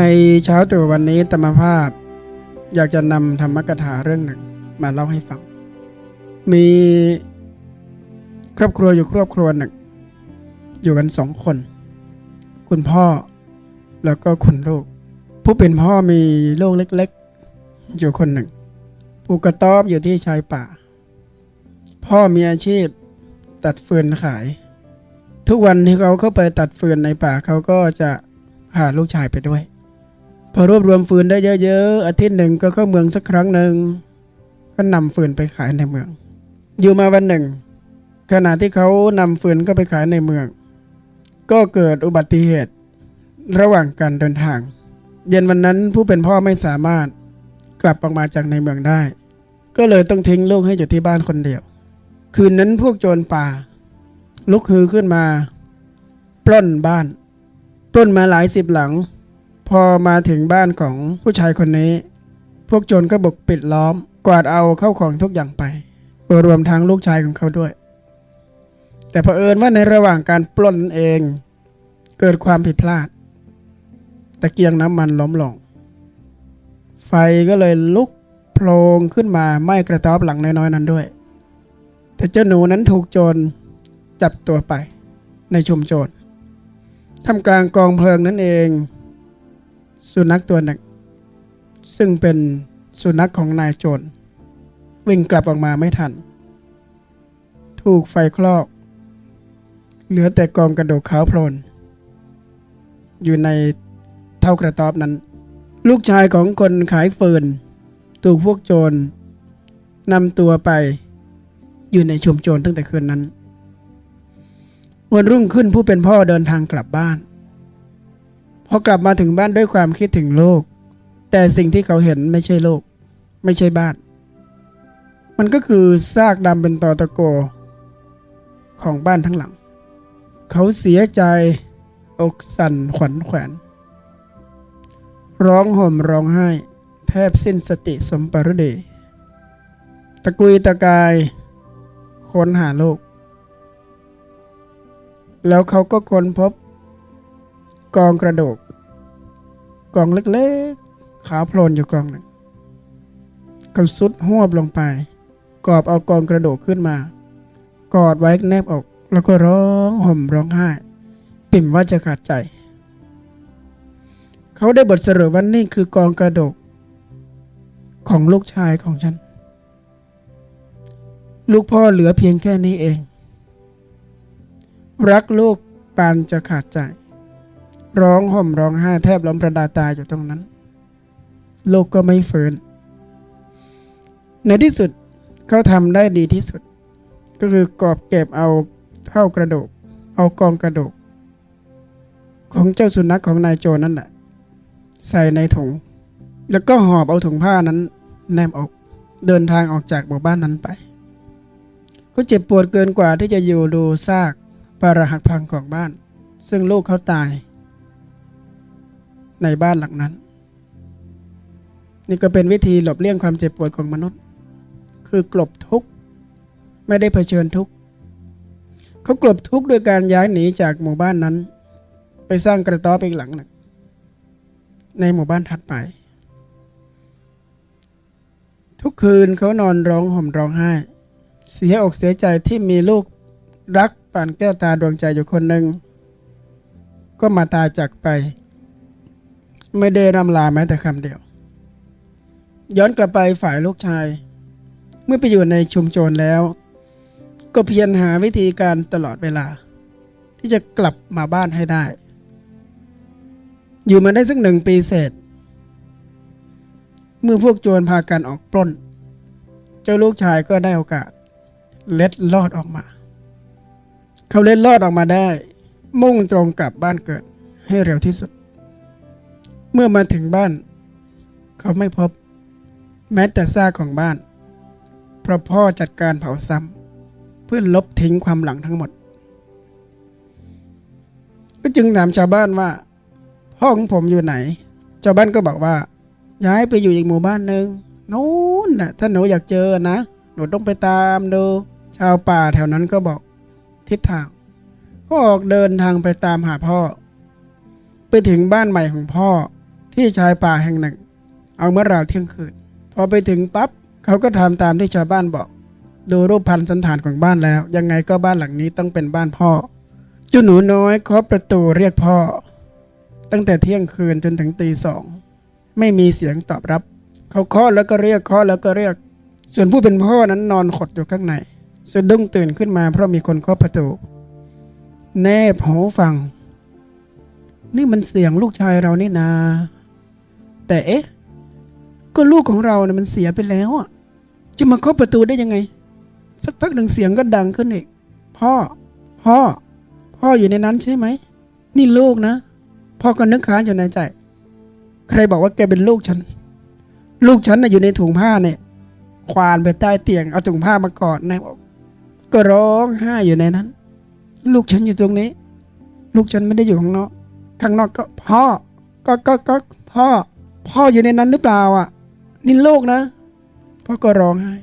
ในเช้าตรู่วันนี้ธรรมภาพ อยากจะนำธรรมกถาเรื่องหนึ่งมาเล่าให้ฟัง มีครอบครัวอยู่ครอบครัวหนึ่ง อยู่กันสองคน คุณพ่อแล้วก็คุณลูก ผู้เป็นพ่อมีลูกเล็ก ๆ อยู่คนหนึ่งปลูกกระต๊อบอยู่ที่ชายป่า พ่อมีอาชีพตัดฟืนขาย ทุกวันที่เขาเข้าไปตัดฟืนในป่าเขาก็จะพาลูกชายไปด้วย พอรวบรวมฟืนได้เยอะๆ อาทิตย์หนึ่งก็เข้าเมืองสักครั้งหนึ่งก็นำฟืนไปขายในเมือง อยู่มาวันหนึ่ง ขณะที่เขานำฟืนก็ไปขายในเมือง ก็เกิดอุบัติเหตุ ระหว่างการเดินทาง เย็นวันนั้นผู้เป็นพ่อไม่สามารถกลับออกมาจากในเมืองได้ ก็เลยต้องทิ้งลูกให้อยู่ที่บ้านคนเดียว คืนนั้นพวกโจรป่า ลุกฮือขึ้นมา ปล้นบ้าน ปล้นมาหลายสิบหลัง พอมาถึงบ้านของผู้ชายคนนี้ พวกโจรก็บุกปิดล้อม กวาดเอาเข้าของทุกอย่างไป รวมทั้งลูกชายของเขาด้วย แต่เผอิญว่าในระหว่างการปล้นเอง เกิดความผิดพลาด ตะเกียงน้ำมันล้มลง ไฟก็เลยลุกโพลงขึ้นมาไหม้กระต๊อบหลังน้อยๆนั้นด้วย แต่เจ้าหนูนั้นถูกโจรจับตัวไปในชุมโจรทำกลางกองเพลิงนั่นเอง สุนัขตัวหนึ่ง ซึ่งเป็นสุนัขของนายโจรวิ่งกลับออกมาไม่ทัน ถูกไฟคลอก เหลือแต่กองกระดูกขาวโพลน อยู่ในเท่ากระต๊อบนั้น ลูกชายของคนขายเฟืนถูกพวกโจรนำตัวไปอยู่ในชุมโจรตั้งแต่คืนนั้น วันรุ่งขึ้นผู้เป็นพ่อเดินทางกลับบ้าน พอกลับมาถึงบ้านด้วยความคิดถึงโลก แต่สิ่งที่เขาเห็นไม่ใช่โลก ไม่ใช่บ้าน มันก็คือซากดำเป็นตอตะโก ของบ้านทั้งหลัง เขาเสียใจ อกสั่นขวัญแขวน ร้องห่มร้องไห้ แทบสิ้นสติสมปรเดตะกุยตะกายค้นหาโลก แล้วเขาก็ค้นพบ กองกระดูกกองเล็กๆ ขาวโพลนอยู่กองหนึ่งเขาสุดหวบลงไป กอบเอากองกระดูกขึ้นมา กอดไว้แนบอกแล้วก็ร้องห่มร้องไห้ ปิ่มว่าจะขาดใจ เขาได้บทสรุปว่านี่คือกองกระดูกของลูกชายของฉัน ลูกพ่อเหลือเพียงแค่นี้เอง รักลูกปานจะขาดใจ ร้องห่มร้องไห้แทบล้มประดาตายอยู่ตรงนั้นลูกก็ไม่ฟื้น ในที่สุดเขาทำได้ดีที่สุด ก็คือกอบเก็บเอาเท่ากระดูกเอากองกระดูกของเจ้าสุนัขของนายโจนั่นแหละใส่ในถุง แล้วก็หอบเอาถุงผ้านั้น แนมออกเดินทางออกจากหมู่บ้านนั้นไปเขาเจ็บปวดเกินกว่าที่จะอยู่ดูซากปรหักพังของบ้าน ซึ่งลูกเขาตาย ในบ้านหลังนั้น นี่ก็เป็นวิธีหลบเลี่ยงความเจ็บปวดของมนุษย์ คือกลบทุกข์ ไม่ได้เผชิญทุกข์เขากลบทุกข์ด้วยการย้ายหนีจากหมู่บ้านนั้น ไปสร้างกระต๊อบอีกหลังหนึ่งในหมู่บ้านถัดไป ทุกคืนเขานอนร้องห่มร้องไห้ เสียอกเสียใจที่มีลูกรักปานแก้วตาดวงใจอยู่คนหนึ่งก็มาตายจากไป ไม่ได้รำลาแม้แต่คำเดียว ย้อนกลับไปฝ่ายลูกชาย เมื่อไปอยู่ในชุมโจรแล้ว ก็เพียรหาวิธีการตลอดเวลา ที่จะกลับมาบ้านให้ได้ อยู่มาได้สักหนึ่งปีเศษ เมื่อพวกโจรพากันออกปล้น เจ้าลูกชายก็ได้โอกาส เล็ดลอดออกมา เขาเล็ดลอดออกมาได้ มุ่งตรงกลับบ้านเกิดให้เร็วที่สุด เมื่อมาถึงบ้าน เขาไม่พบ แม้แต่ซากของบ้าน เพราะพ่อจัดการเผาซ้ำเพื่อลบทิ้งความหลังทั้งหมด ก็จึงถามชาวบ้านว่าพ่อของผมอยู่ไหน ชาวบ้านก็บอกว่า ย้ายไปอยู่อีกหมู่บ้านหนึ่งนู้นน่ะถ้าหนูอยากเจอนะ หนูต้องไปตามดู ชาวป่าแถวนั้นก็บอก ทิศทาง ก็ออกเดินทางไปตามหาพ่อ ไปถึงบ้านใหม่ของพ่อ ที่ชายป่าแห่งหนึ่ง เอาเมื่อราวเที่ยงคืน พอไปถึงปั๊บเขาก็ทำตามที่ชาวบ้านบอก ดูรูปพันธ์สันฐานของบ้านแล้ว ยังไงก็บ้านหลังนี้ต้องเป็นบ้านพ่อจุหนูน้อยเคาะประตูเรียกพ่อ ตั้งแต่เที่ยงคืนจนถึงตีสองไม่มีเสียงตอบรับ เขาเคาะแล้วก็เรียกเคาะแล้วก็เรียก ส่วนผู้เป็นพ่อนั้นนอนขดอยู่ข้างในสะดุ้งตื่นขึ้นมาเพราะมีคนเคาะประตู แนบหูฟัง นี่มันเสียงลูกชายเรานี่นา แต่เอ๊ะ ก็ลูกของเราเนี่ยมันเสียไปแล้วอะ จะมาเคาะประตูได้ยังไง สักพักหนึ่งเสียงก็ดังขึ้นอีก พ่อ พ่อ พ่ออยู่ในนั้นใช่ไหม นี่ลูกนะ พ่อก็นึกค้านอยู่ในใจ ใครบอกว่าแกเป็นลูกฉัน ลูกฉันน่ะอยู่ในถุงผ้าเนี่ย ควานไปใต้เตียง เอาถุงผ้ามากอดนะบอกก็ร้องไห้อยู่ในนั้น ลูกฉันอยู่ตรงนี้ ลูกฉันไม่ได้อยู่ข้างนอก ข้างนอกก็พ่อ ก็ก็ก็พ่อ พ่ออยู่ในนั้นหรือเปล่าอะนี่ลูกนะพ่อก็ร้องไห้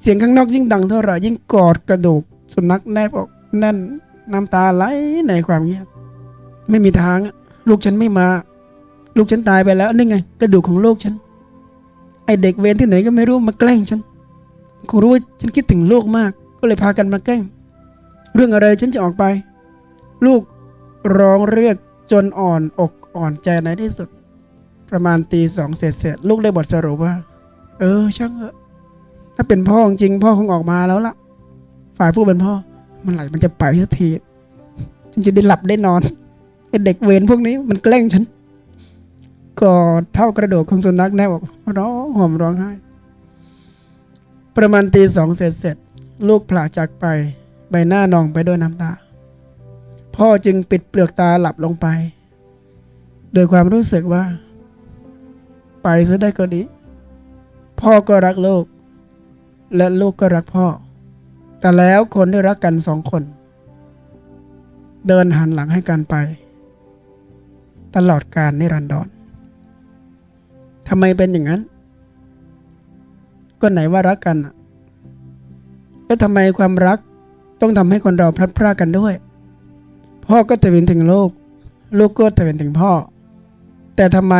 เสียงข้างนอกยิ่งดังเท่าไหร่ยิ่งกอดกระดูกสุนัขแนบอกแน่นน้ำตาไหลในความเงียบไม่มีทางลูกฉันไม่มา ลูกฉันตายไปแล้วนี่ไง กระดูกของลูกฉัน ไอเด็กเวรที่ไหนก็ไม่รู้มาแกล้งฉันคงรู้ว่าฉันคิดถึงลูกมาก ก็เลยพากันมาแกล้ง เรื่องอะไรฉันจะออกไป ลูกร้องเรียกจนอ่อนอกอ่อนใจในที่สุด ประมาณตีสองเสร็จเสร็จลูกได้บทสรุปว่า เออ ช่างเถอะถ้าเป็นพ่อจริงพ่อคงออกมาแล้วล่ะ ฝ่ายผู้เป็นพ่อ มันไหลมันจะไปสักทีฉันจะได้หลับได้นอนไอเด็กเวรพวกนี้มันแกล้งฉันกอดเท่ากระโดดของสุนัขแน่บอกร้องห่มร้องไห้ ประมาณตีสองเสร็จเสร็จ ลูกผลาจากไป ใบหน้านองไปด้วยน้ำตา พ่อจึงปิดเปลือกตาหลับลงไป โดยความรู้สึกว่า ไปซะได้ก็ดี พ่อก็รักลูก และลูกก็รักพ่อ แต่แล้วคนที่รักกันสองคน เดินหันหลังให้กันไป ตลอดกาลนิรันดรทำไมเป็นอย่างนั้น ก็ไหนว่ารักกันอะแล้วทำไมความรักต้องทำให้คนเราพลัดพรากกันด้วย พ่อก็ตะเวนถึงลูก ลูกก็ตะเวนถึงพ่อ แต่ทำไม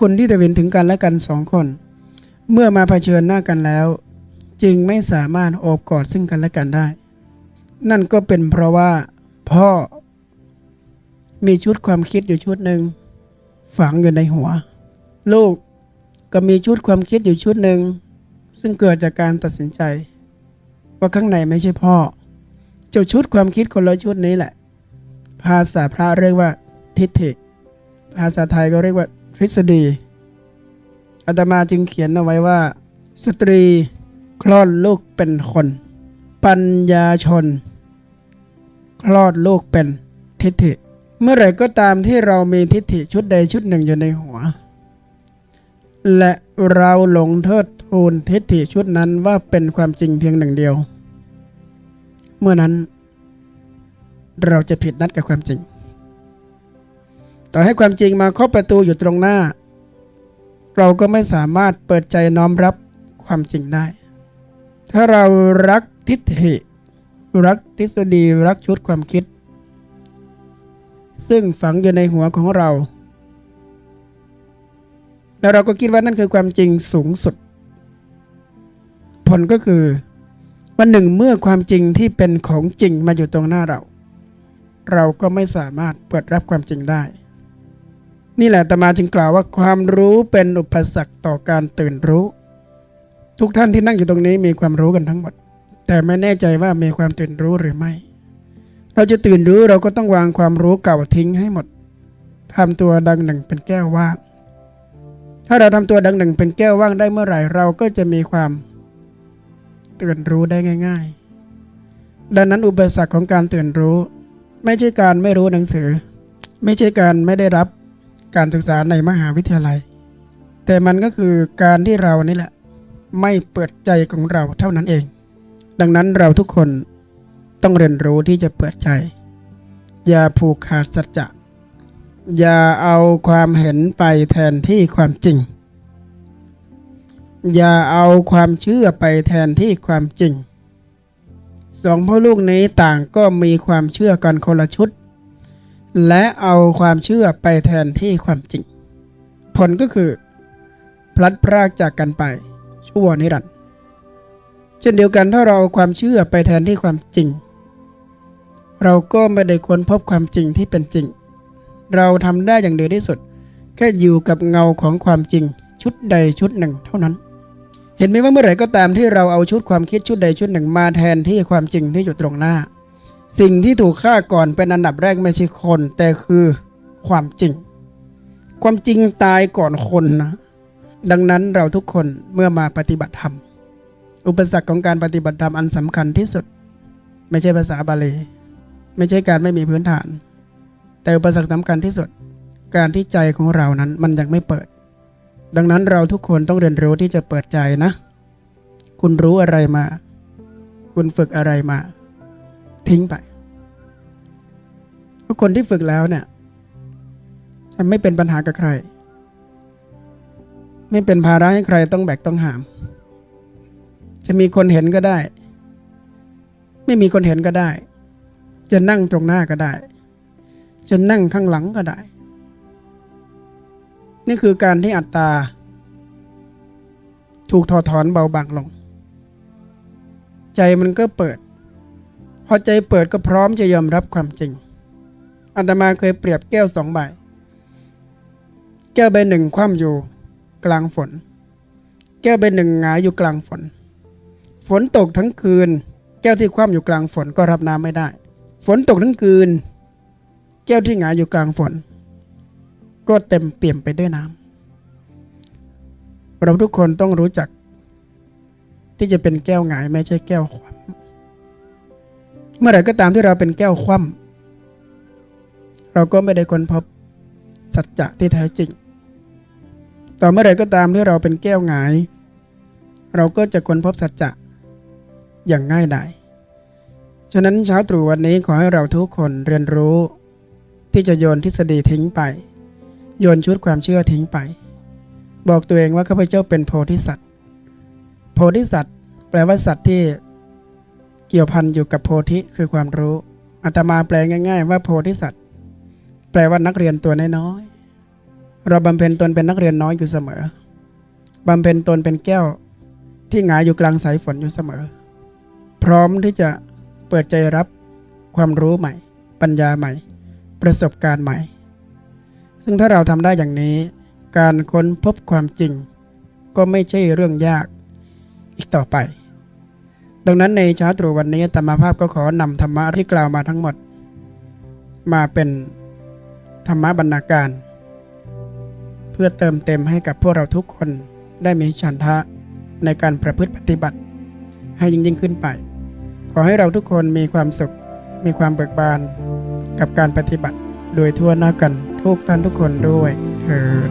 คนที่ตะเวนถึงกันและกันสองคน เมื่อมาเผชิญหน้ากันแล้ว จึงไม่สามารถโอบกอดซึ่งกันและกันได้ นั่นก็เป็นเพราะว่า พ่อ มีชุดความคิดอยู่ชุดหนึ่งฝังอยู่ในหัว ลูกก็มีชุดความคิดอยู่ชุดหนึ่งซึ่งเกิดจากการตัดสินใจ ว่าข้างในไม่ใช่พ่อ เจ้าชุดความคิดคนละชุดนี้แหละ ภาษาพระเรียกว่าทิฏฐิ ภาษาไทยก็เรียกว่า ทฤษฎีอาตมาจึงเขียนเอาไว้ว่า สตรีคลอดลูกเป็นคน ปัญญาชน คลอดลูกเป็นทิฏฐิ เมื่อไหร่ก็ตามที่เรามีทิฏฐิชุดใดชุดหนึ่งอยู่ในหัว และเราหลงเทิดทูนทิฏฐิชุดนั้นว่าเป็นความจริงเพียงหนึ่งเดียว เมื่อนั้น เราจะผิดนัดกับความจริง ต่อให้ความจริงมาเคาะประตูอยู่ตรงหน้า เราก็ไม่สามารถเปิดใจน้อมรับความจริงได้ ถ้าเรารักทิฏฐิ รักทฤษฎีรักชุดความคิด ซึ่งฝังอยู่ในหัวของเรา แล้วเราก็คิดว่านั่นคือความจริงสูงสุด ผลก็คือวันหนึ่งเมื่อความจริงที่เป็นของจริงมาอยู่ตรงหน้าเรา เราก็ไม่สามารถเปิดรับความจริงได้ นี่แหละตมาจึงกล่าวว่าความรู้เป็นอุปสรรคต่อการตื่นรู้ ทุกท่านที่นั่งอยู่ตรงนี้มีความรู้กันทั้งหมด แต่ไม่แน่ใจว่ามีความตื่นรู้หรือไม่ เราจะตื่นรู้เราก็ต้องวางความรู้เก่าทิ้งให้หมดทำตัวดังหนึ่งเป็นแก้วว่าง ถ้าเราทำตัวดังหนึ่งเป็นแก้วว่างได้เมื่อไหร่เราก็จะมีความตื่นรู้ได้ง่าย ๆ ดังนั้นอุปสรรคของการตื่นรู้ ไม่ใช่การไม่รู้หนังสือ ไม่ใช่การไม่ได้รับ การศึกษาในมหาวิทยาลัย แต่มันก็คือการที่เรานี่แหละ ไม่เปิดใจของเราเท่านั้นเอง ดังนั้นเราทุกคนต้องเรียนรู้ที่จะเปิดใจ อย่าผูกขาดสัจจะอย่าเอาความเห็นไปแทนที่ความจริง อย่าเอาความเชื่อไปแทนที่ความจริงสองพ่อลูกนี้ต่างก็มีความเชื่อกันคนละชุด และเอาความเชื่อไปแทนที่ความจริง ผลก็คือ พลัดพรากจากกันไป ชั่วนิรันดร์เช่นเดียวกันถ้าเราเอาความเชื่อไปแทนที่ความจริง เราก็ไม่ได้ค้นพบความจริงที่เป็นจริง เราทำได้อย่างเดียวที่สุด แค่อยู่กับเงาของความจริงชุดใดชุดหนึ่งเท่านั้น เห็นไหมว่าเมื่อไหร่ก็ตามที่เราเอาชุดความคิดชุดใดชุดหนึ่งมาแทนที่ความจริงที่อยู่ตรงหน้า สิ่งที่ถูกฆ่าก่อนเป็นอันดับแรกไม่ใช่คน แต่คือความจริง ความจริงตายก่อนคนนะ ดังนั้นเราทุกคนเมื่อมาปฏิบัติธรรม อุปสรรคของการปฏิบัติธรรมอันสำคัญที่สุด ไม่ใช่ภาษาบาลี ไม่ใช่การไม่มีพื้นฐาน แต่อุปสรรคสำคัญที่สุด การที่ใจของเรานั้นมันยังไม่เปิด ดังนั้นเราทุกคนต้องเรียนรู้ที่จะเปิดใจนะ คุณรู้อะไรมา คุณฝึกอะไรมา ทิ้งไปเพราะคนที่ฝึกแล้วเนี่ยไม่เป็นปัญหากับใคร ไม่เป็นภาระให้ใครต้องแบกต้องหาม จะมีคนเห็นก็ได้ ไม่มีคนเห็นก็ได้ จะนั่งตรงหน้าก็ได้ จะนั่งข้างหลังก็ได้ นี่คือการที่อัตตา ถูกถอดถอนเบาบางลง ใจมันก็เปิด พอใจเปิดก็พร้อมจะยอมรับความจริงอาตมาเคยเปรียบแก้วสองใบ แก้วใบหนึ่งคว่ำอยู่กลางฝน แก้วใบหนึ่งหงายอยู่กลางฝน ฝนตกทั้งคืน แก้วที่คว่ำอยู่กลางฝนก็รับน้ำไม่ได้ ฝนตกทั้งคืน แก้วที่หงายอยู่กลางฝน ก็เต็มเปี่ยมไปด้วยน้ำเราทุกคนต้องรู้จัก ที่จะเป็นแก้วหงายไม่ใช่แก้วคว่ำ เมื่อไหร่ก็ตามที่เราเป็นแก้วคว่ำเราก็ไม่ได้ค้นพบสัจจะที่แท้จริง ต่อเมื่อไหร่ก็ตามที่เราเป็นแก้วหงาย เราก็จะค้นพบสัจจะอย่างง่ายดายฉะนั้นเช้าตรู่วันนี้ขอให้เราทุกคนเรียนรู้ ที่จะโยนทฤษฎีทิ้งไป โยนชุดความเชื่อทิ้งไป บอกตัวเองว่าข้าพเจ้าเป็นโพธิสัตว์ โพธิสัตว์แปลว่าสัตว์ที่ กี่ยวพันอยู่กับโพธิคือความรู้อาตมาแปลง่าย ๆ ว่าโพธิสัตว์ แปลว่านักเรียนตัวน้อยๆเราบำเพ็ญตนเป็นนักเรียนน้อยอยู่เสมอบำเพ็ญตนเป็นแก้ว ที่หงายอยู่กลางสายฝนอยู่เสมอ พร้อมที่จะเปิดใจรับความรู้ใหม่ ปัญญาใหม่ ประสบการณ์ใหม่ ซึ่งถ้าเราทำได้อย่างนี้ การค้นพบความจริง ก็ไม่ใช่เรื่องยากอีกต่อไป ดังนั้นในเช้าตรู่วันนี้ธรรมภาพก็ขอนำธรรมะที่กล่าวมาทั้งหมด มาเป็นธรรมะบรรณาการ เพื่อเติมเต็มให้กับพวกเราทุกคนได้มีฉันทะในการประพฤติปฏิบัติ ให้ยิ่งยิ่งขึ้นไป ขอให้เราทุกคนมีความสุข มีความเบิกบาน กับการปฏิบัติโดยทั่วหน้ากันทุกท่านทุกคนด้วยเถิด